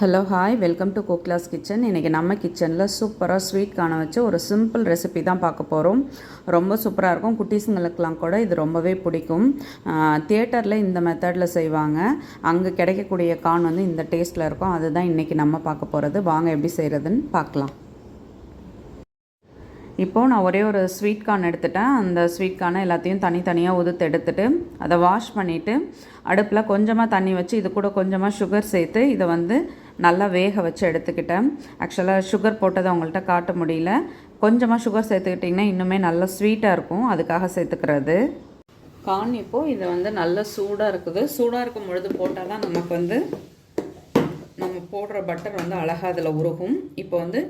Hello hi welcome to Kokila's kitchen இன்றைக்கி நம்ம கிச்சனில் சூப்பராக ஸ்வீட் காண வச்சு ஒரு சிம்பிள் ரெசிபி தான் பார்க்க போகிறோம் ரொம்ப சூப்பராக இருக்கும். குட்டீஸுங்களுக்கெலாம் கூட இது ரொம்பவே பிடிக்கும். தியேட்டரில் இந்த மெத்தடில் செய்வாங்க. அங்கே கிடைக்கக்கூடிய கார்ன் வந்து இந்த டேஸ்ட்டில் இருக்கும். அதுதான் இன்றைக்கி நம்ம பார்க்க போகிறது வாங்க எப்படி செய்கிறதுன்னு பார்க்கலாம். இப்போது நான் ஒரே ஒரு ஸ்வீட் கார்ன் எடுத்துட்டேன். அந்த ஸ்வீட் கார்னை எல்லாத்தையும் தனித்தனியாக உதுத்து எடுத்துட்டு அதை வாஷ் பண்ணிவிட்டு அடுப்பில் கொஞ்சமாக தண்ணி வச்சு இது கூட கொஞ்சமாக சுகர் சேர்த்து இதை வந்து நல்லா வேக வச்சு எடுத்துக்கிட்டேன். ஆக்சுவலாக சுகர் போட்டதை அவங்கள்ட்ட காட்ட முடியல. கொஞ்சமாக சுகர் சேர்த்துக்கிட்டிங்கன்னா இன்னுமே நல்லா ஸ்வீட்டாக இருக்கும். அதுக்காக சேர்த்துக்கிறது. கான் இப்போது இது வந்து நல்லா சூடாக இருக்குது. சூடாக இருக்கும் பொழுது போட்டால் தான் நமக்கு வந்து நம்ம போடுற பட்டர் வந்து அழகாக அதில் உருகும். இப்போ வந்து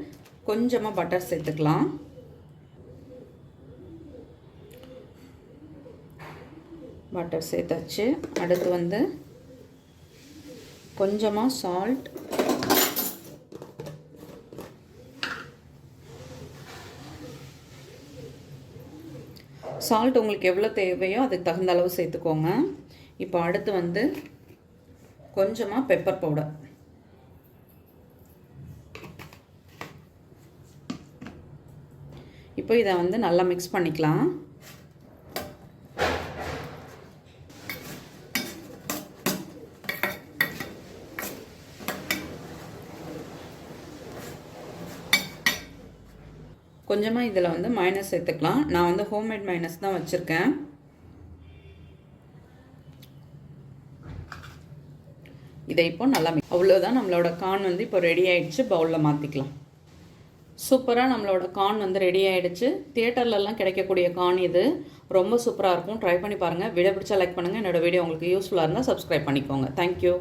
கொஞ்சமாக பட்டர் சேர்த்துக்கலாம். பட்டர் சேர்த்தாச்சு. அடுத்து வந்து கொஞ்சமாக சால்ட் சால்ட் உங்களுக்கு எவ்வளோ தேவையோ அதுக்கு தகுந்த அளவு சேர்த்துக்கோங்க. இப்போ அடுத்து வந்து கொஞ்சமாக பெப்பர் பவுடர் இப்போ இதை வந்து நல்லா மிக்ஸ் பண்ணிக்கலாம். கொஞ்சமாக இதில் வந்து மைனஸ் சேர்த்துக்கலாம். நான் வந்து ஹோம்மேட் மைனஸ் தான் வச்சுருக்கேன். இதை இப்போ நல்லா அவ்வளோதான் நம்மளோட கான் வந்து இப்போ ரெடி ஆகிடுச்சு பவுலில் மாற்றிக்கலாம் சூப்பராக நம்மளோட கான் வந்து ரெடி ஆகிடுச்சு தியேட்டர்லலாம் கிடைக்கக்கூடிய கான் இது. ரொம்ப சூப்பராக இருக்கும். ட்ரை பண்ணி பாருங்கள் வீடியோ பிடிச்சா லைக் பண்ணுங்கள் என்னோடய வீடியோ உங்களுக்கு யூஸ்ஃபுல்லாக இருந்தால் சப்ஸ்கிரைப் பண்ணிக்கோங்க. தேங்க்யூ